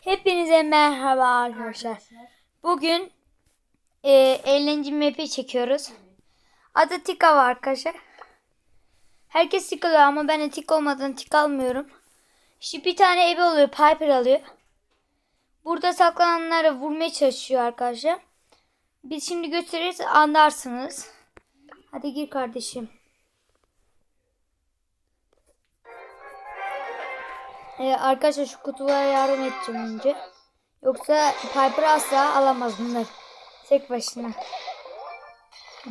Hepinize merhaba arkadaşlar. Bugün e, 50. map'i çekiyoruz. Adı Tika var arkadaşlar. Herkes tik alıyor ama ben de tik olmadan tik almıyorum. İşte bir tane ebe oluyor. Piper alıyor. Burada saklananları vurmaya çalışıyor arkadaşlar. Biz şimdi gösteririz anlarsınız. Hadi gir kardeşim. Ee, arkadaşlar şu kutulara yardım edeceğim önce. Yoksa Piper asla alamaz bunlar. Tek başına.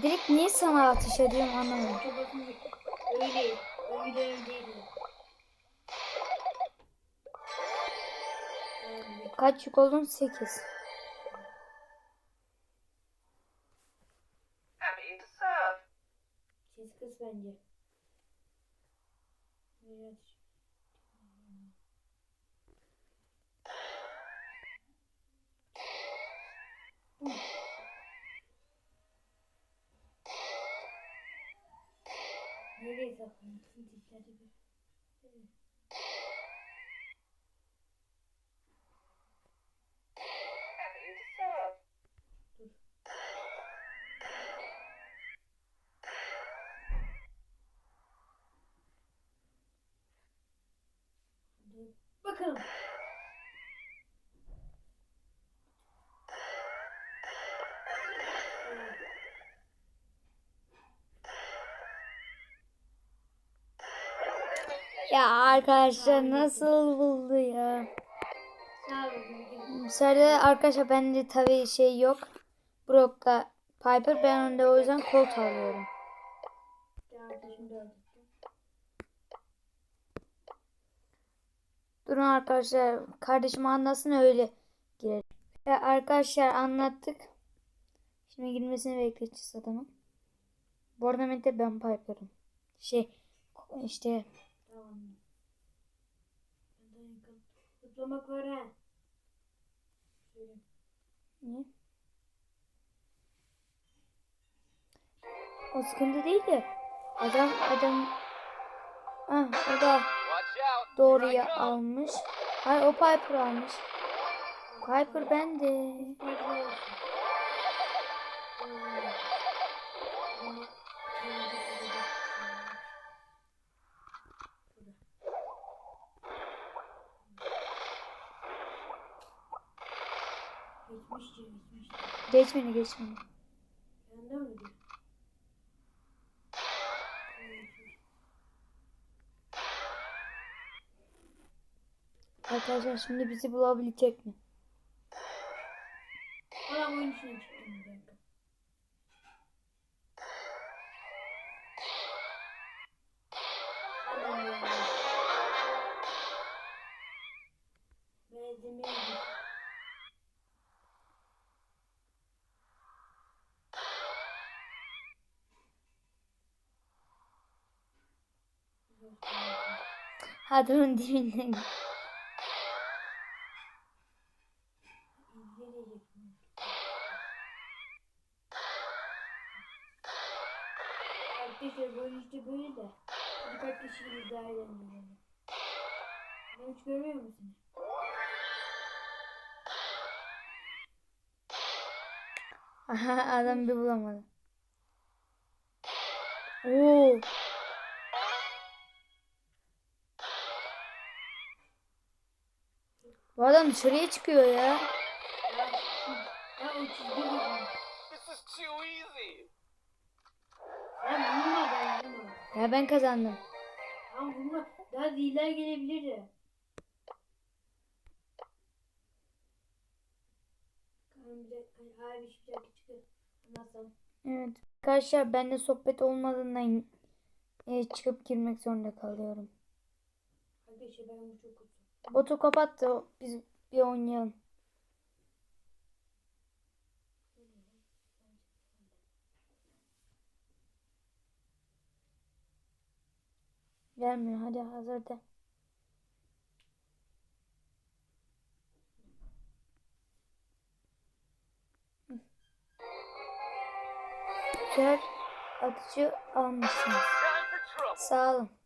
Direkt niye sana ateş ediyorum anlamadım. Öyle, öyle değil. Kaç yük oldun? 8. having to serve. Siz kız bence. Tipleri bir? Having Ya arkadaşlar nasıl buldu ya? Serde arkadaşlar bende tabii şey yok. Brock'la Piper ben önde o yüzden Colt alıyorum. Durun arkadaşlar kardeşim anlasın öyle girer. Ya arkadaşlar anlattık. Şimdi girmesini bekleyeceğiz adamın. Bu arada ben Piper'ım. Şey işte Tamam. Zıplamak var ha. Niye? O sıkıntı değil de adam adam ah o da doğruya almış. Hayır o Piper almış. Piper bende. Farklı beni geç beni. Mı diyor? Arkadaşlar şimdi bizi bulabilecek mi? Adam oyun içine Adamın dibinden. Arkadaşlar bu oyun işte böyle de birkaç kişiyle daha eğlenceli. Ben hiç görmüyor musun? Aha adam bir bulamadı. Oo. Adam dışarıya çıkıyor ya. Ya, ben vurma. Ya ben kazandım. Daha ziller gelebilirdi. Çıkıyor. Anlatsam. Evet. Arkadaşlar ben de sohbet olmadığından e, çıkıp girmek zorunda kalıyorum. Arkadaşlar ben bu çok Botu kapattı. Biz bir oynayalım. Gelmiyor. Hadi hazır de. Güzel atıcı almışsınız. Sağ olun.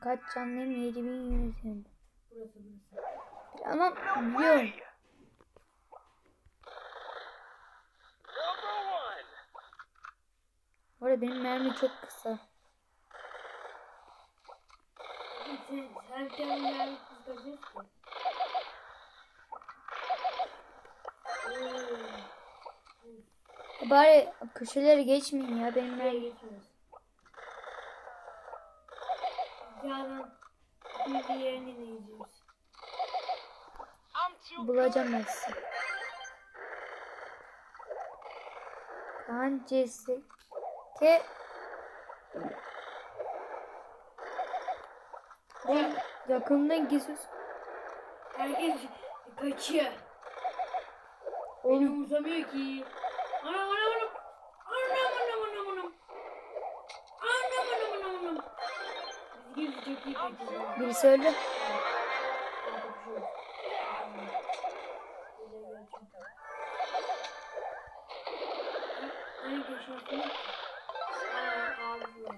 Kaç canlıyım? 7100 Burası burası. Ama biliyorum. Bu arada benim mermi çok kısa. Sen, sen kendi mermi kısa Oo. Bari köşeleri geçmeyin ya benim Buraya mermi. geçmiyoruz. Yarın bir yerini deneyeceğiz. Bulacağım ben sizi. Kaan Ke Ben yakından geziyorsun. Herkes kaçıyor. Beni Oğlum umursamıyor ki. Aa, ağzı.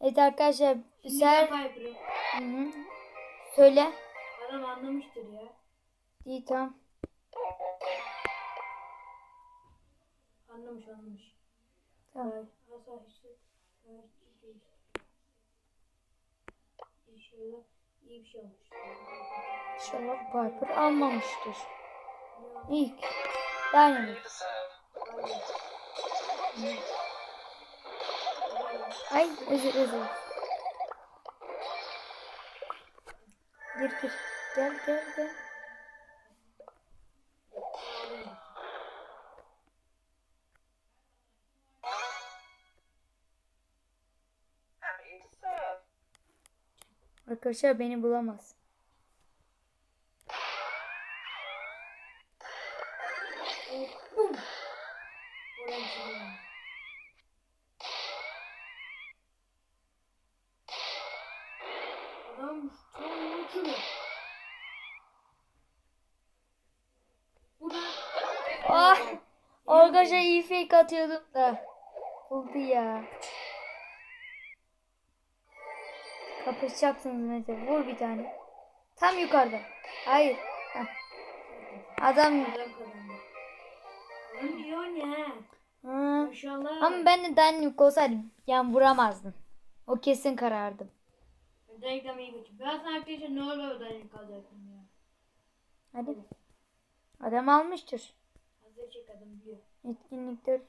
Evet arkadaşlar Piper'ı. Hı hı. söyle. Adam anlamıştır ya. İyi tamam. Anlamış anlamış. Tamam. İşte. İnşallah iyi bir şey olmuş. İnşallah Piper almamıştır. İlk. Ne? Ay özür özür. Gir gir. Gel gel gel. Arkadaşlar beni bulamaz. Adam tam Ah! Arkadaşlar iyi fake atıyordum da. Oldu ya. Kapışacaksınız Mete. Vur bir tane. Tam yukarıda. Hayır. Heh. Adam. Hı. Maşallah. Ama ben de Dynamic olsaydı yani vuramazdım. O kesin karardım. Reklam iyi geçiyor. Ben sana arkadaşlar ne olur oradan kalacaktım ya. Hadi. Adam almıştır. Hazır çek adam biliyor. Etkinlikler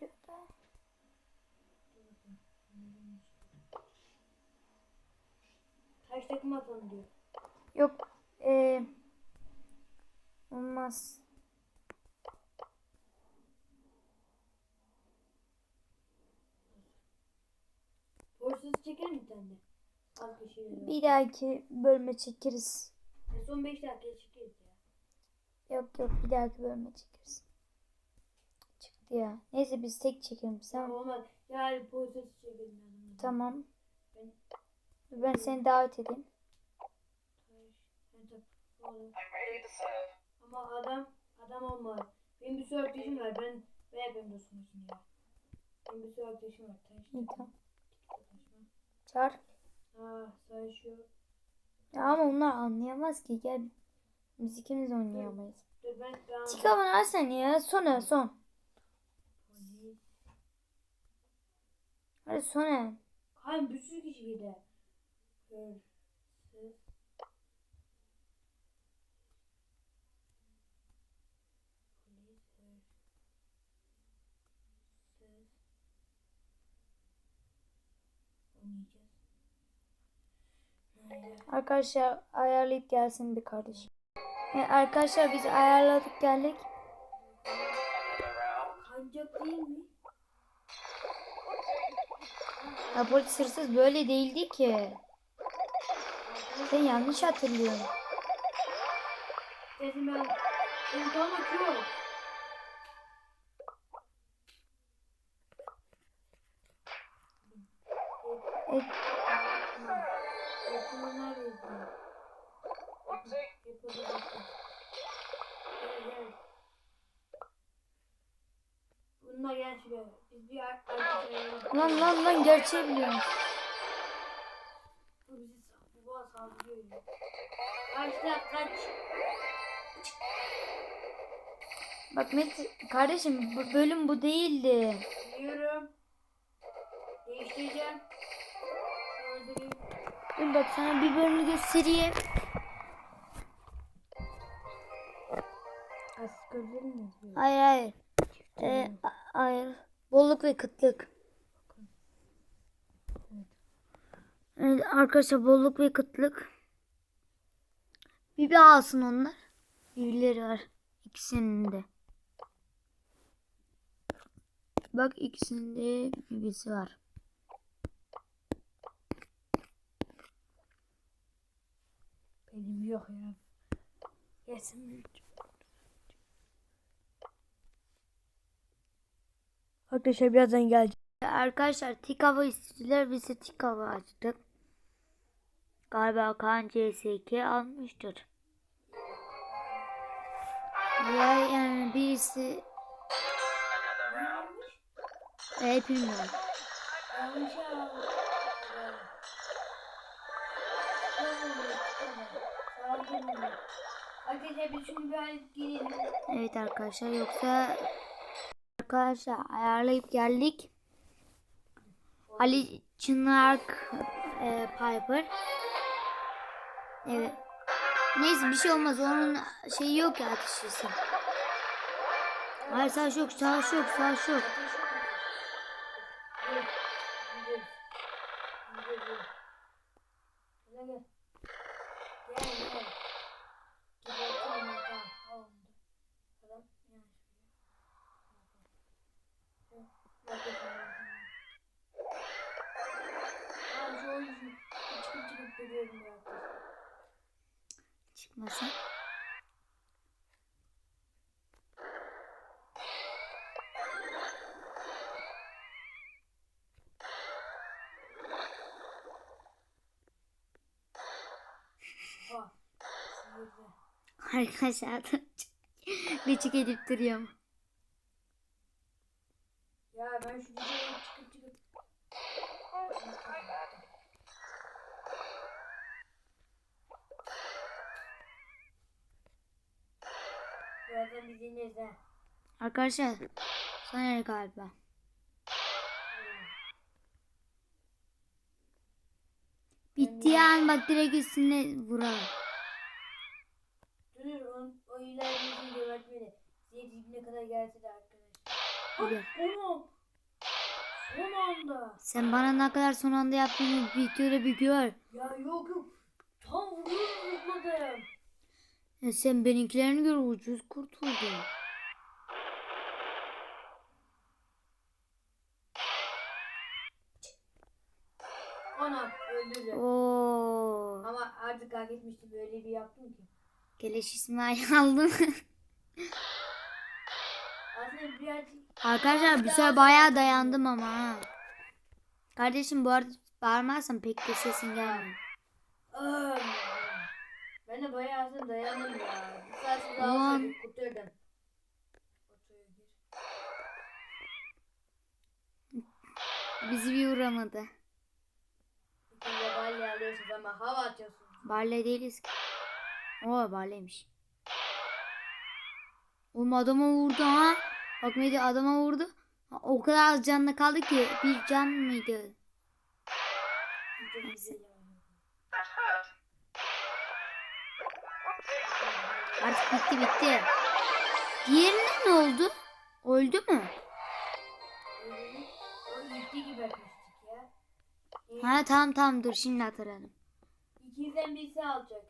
Taş takım atalım diyor. Yok. Ee, olmaz. Forsuz çeker mi bir tane de? Az bir dahaki bölme çekeriz. En son 5 dakikaya çekeriz ya. Yok yok bir dahaki bölme çekeriz. Çıktı ya. Neyse biz tek çekelim. Sen Tamam olmaz. Yani forsuz çekelim tamam. Ben seni davet edeyim. Ama adam adam olmaz. Benim bir sürü arkadaşım var. Ben ben yapayım dostum ya. Benim bir sürü arkadaşım var. İyi tamam. Çağır. Aa savaşıyor. Ya ama onlar anlayamaz ki. Gel. Biz ikimiz oynayamayız. Dur ben Arsen ya. Sonra son. Hadi sonra. Hayır bir sürü kişi gider. Hırsız. Polis, hırsız. Oynayacağız. Nerede? Arkadaşlar ayarlayıp gelsin bir kardeşim. Evet, arkadaşlar biz ayarladık geldik. Değil mi? Ya polis hırsız böyle değildi ki. Sen yanlış hatırlıyorsun. Dedim ben. Kalmak yok. Evet, Yapımı neredeydi? Gel. Bununla gel şuraya. Biz bir arkadaşlar. lan lan lan gerçeği biliyorum. Bu bizi sa- bu bana Saldırıyor ya. Kaç. Bak Met kardeşim bu bölüm bu değildi. Biliyorum. Değiştireceğim. Öldüreyim. Dur bak sana bir bölümü göstereyim. Askerler mi? Hayır hayır. Ee, hayır. Bolluk ve kıtlık. Evet, arkadaşlar bolluk ve kıtlık. Bibi alsın onlar. Bibileri var. İkisinin de. Bak ikisinin de bibisi var. Benim yok ya. Yesin. Arkadaşlar birazdan gelecek. Arkadaşlar tikava istediler. Biz de tikava açtık. Galiba Kaan CS2 almıştır. Ya yani birisi Ne yapmış? e, bilmiyorum. Evet arkadaşlar yoksa arkadaşlar ayarlayıp geldik. Ali Çınar e, Piper. Evet. Neyse bir şey olmaz. Onun şeyi yok ya ateşlisi. Hayır savaş yok, savaş yok, savaş yok. Çıkmasın. Arkadaşlar gıcık edip duruyorum. Ya ben şu Bizi. Arkadaşlar sana galiba. Bitti an bak direkt üstüne vuralım. Dur o, o gebertmeli. Size dibine kadar gelse de arkadaşlar. Onu son anda. Sen bana ne kadar son anda yaptığını videoda bir gör. Ya yok yok. Tam vuruyorum zıpladım. Ya sen benimkilerini gör ucuz kurtuldun. Ana öldürdü. Oo. Ama artık hak etmişti böyle bir yaptım ki. Keleş İsmail aldım. Aslında birazcık Arkadaşlar bir süre bayağı dayandım ama ha. Kardeşim bu arada bağırmazsan pek de sesin gelmiyor. Ben de bayağı aslında dayandım ya. Bir saat daha Ulan. kurtardım. Bizi bir vuramadı. İkinci balya alıyorsunuz ama hava atıyorsunuz. Barley değiliz ki. Oo Barley'miş. Oğlum adama vurdu ha. Bak Medi adama vurdu. Ha, O kadar az canlı kaldı ki. Bir can mıydı? Çok güzel Artık bitti bitti. Diğerine ne oldu? Öldü mü? Ha tamam tamam dur şimdi hatırladım. İkinizden birisi alacak.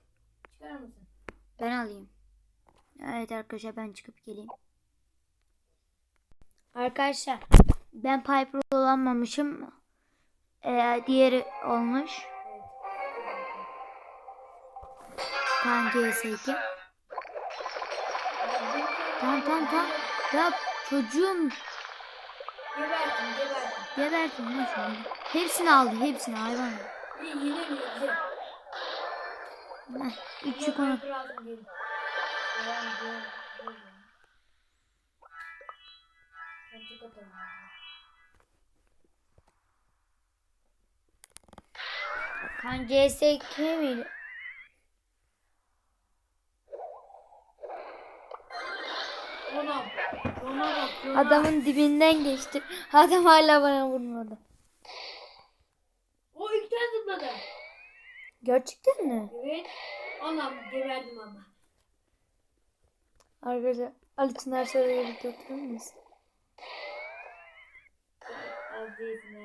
Çıkar mısın? Ben alayım. Evet arkadaşlar ben çıkıp geleyim. Arkadaşlar ben Piper olamamışım. Ee, diğeri olmuş. Evet. Kan CS2. Tamam tamam tamam. Ya çocuğum Gebertin gebertin. gebertin lan şunu. Hepsini aldı hepsini hayvan. Bir yenemiyor bize. Heh, Üçü konu. Kan CS2 miydi? Ona. Ona bak. Ona. Adamın dibinden geçti. Adam hala bana vurmadı. O ilk tane zıpladı. Gerçekten mi? Evet. Anam geberdim ama. Arkadaşlar Ali Çınar şöyle bir oturur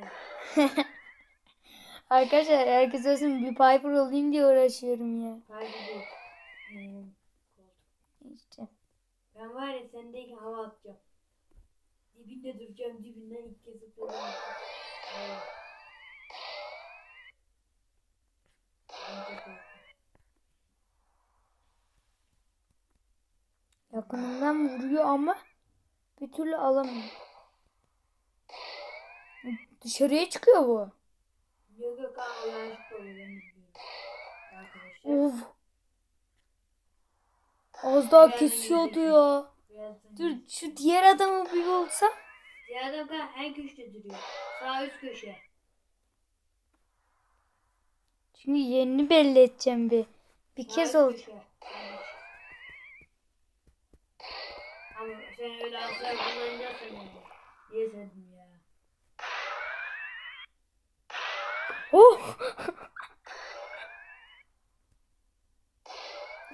ha. Arkadaşlar herkes olsun bir Piper olayım diye uğraşıyorum ya. Hmm. İşte. Ben var ya sendeyken hava atacağım. Dibinde duracağım dibinden ilk kez zıplayacağım. Evet. Yakınından vuruyor ama bir türlü alamıyor. Dışarıya çıkıyor bu. Yok yok ama yanlışlıkla oluyor. Of. Az daha kesiyordu ya. Dur şu diğer adamı bir olsa. Diğer adam en köşede duruyor. Sağ üst köşe. Çünkü yerini belli edeceğim bir. Bir Sağ kez üst olacak. köşe. Ama sen öyle asla kullanacaksın yani. Niye sevdim ya? Oh!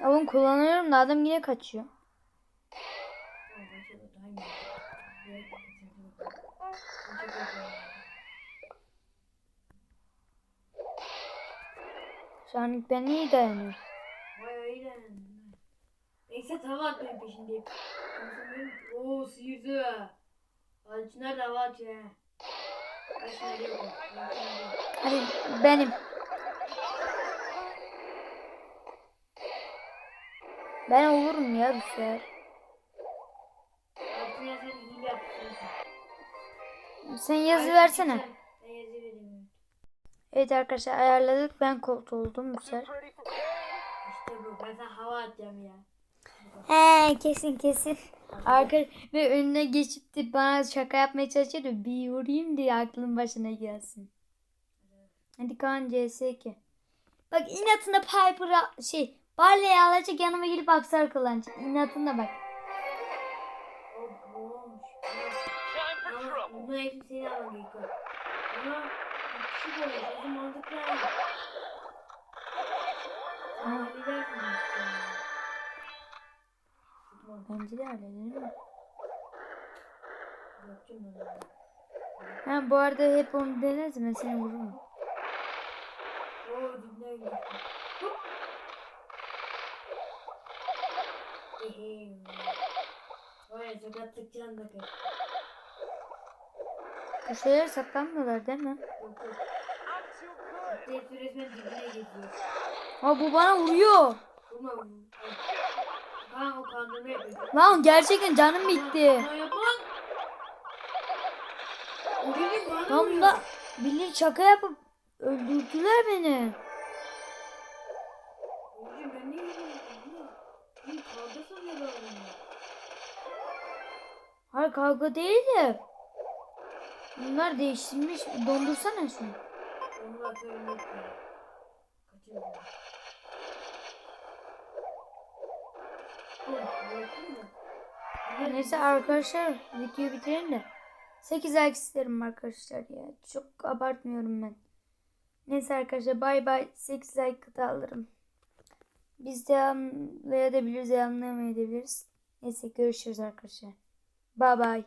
Oğlum kullanıyorum da adam yine kaçıyor. Kaçırdım. Ben iyi dayanıyorum. Bayağı iyi. Neyse tava at benim peşindeyim. Ooo sıyırdı. Alçınar da. Alçınar yok. Hadi benim. Ben olurum ya bir. Alçınar sen yazı versene. Evet arkadaşlar ayarladık. Ben kolt oldum bu sefer. İşte bu. Ben sana hava atacağım ya. He kesin kesin. Arka ve önüne geçip de bana şaka yapmaya çalışıyordu. Bir vurayım diye aklın başına gelsin. Hadi Kaan CS2. Bak inatına Piper'a şey Barley'i alacak yanıma gelip aksar kullanacak. İnatına bak. Bu olmuş. Time for Ama trouble. bunu hepsi seni alman gerekiyor. Ama bir kişi böyle. Bizim mantıklı yani. Sen halledersin artık yani. Çok mantıklı. Bence de öyle değil mi? Yapacağım ben onu. Ha bu arada hep onu deneriz seni vururum. Oo dibine Vay sakatlık can. Bu şeyler saklanmıyorlar değil mi? Yok yok. Gidiyor. Ha bu bana vuruyor. Lan gerçekten canım bitti. Kaan yapma. O benim bana Tam vuruyor. şaka yapıp öldürdüler beni. Bir kavga sanıyorlar bunu. Hayır kavga değil de. Bunlar değiştirmiş. Dondursana şunu. Onlar mı? Bunlar Neyse arkadaşlar videoyu bitirelim de. 8 like isterim arkadaşlar ya. Çok abartmıyorum ben. Neyse arkadaşlar bay bay 8 like alırım. Biz de anlayabiliriz, anlayamayabiliriz. Neyse görüşürüz arkadaşlar. Bay bay.